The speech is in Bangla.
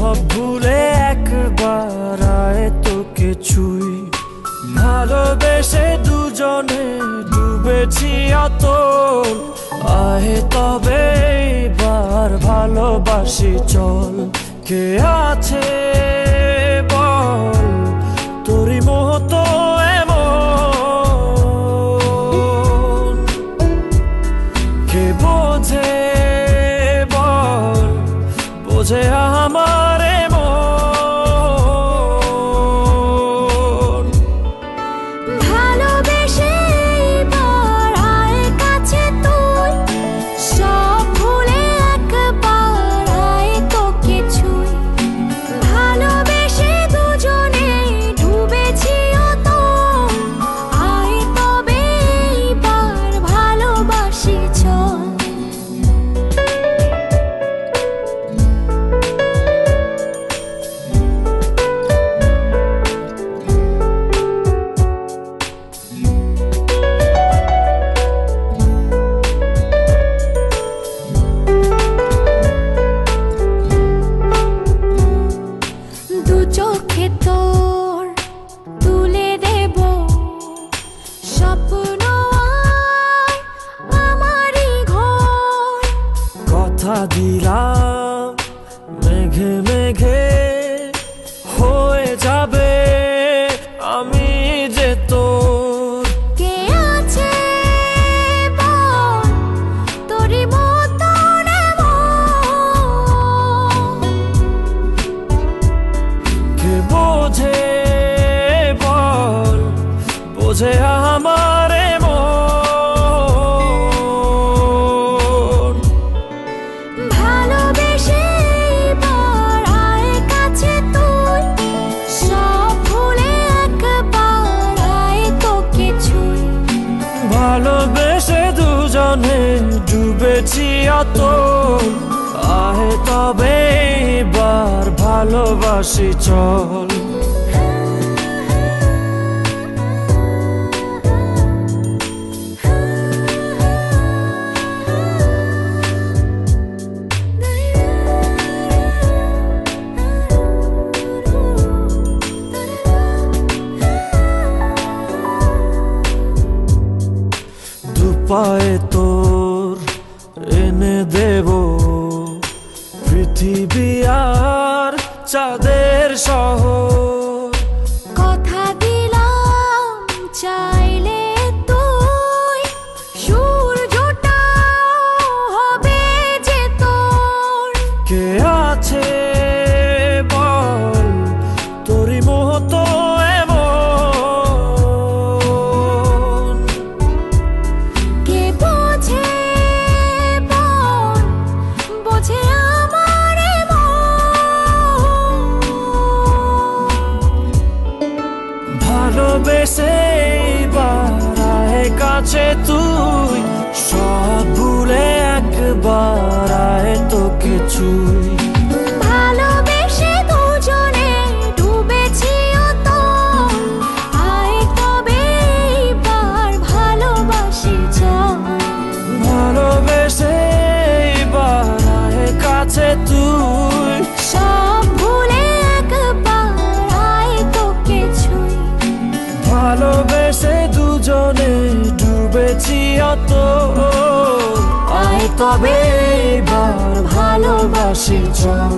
সব ভুলে একবার আয় তোকে ছুই। ভালোবেসে দুজনে ডুবেছি অতল আহে তবে এবার ভালোবাসি, চল। কে আছে বল তোরই মতো এমন? কে বোঝে বল? বোঝে মেঘে মেঘে হয়ে যাবে আমি যে তোর কে আছে বল? তোরই মতন কে বোঝে বল? বোঝে আমার দুজনে ডুবেছি অত আহে তবে এবার ভালোবাসি চল। দুপায়ে তোর এনে দেব। পৃথিবী আর চাঁদের শহর। ভালোবেসে বারায় কাছে তুই। সব ভুলে একবার আয় কিছুই ছুই তবে ভালোবাসি চল।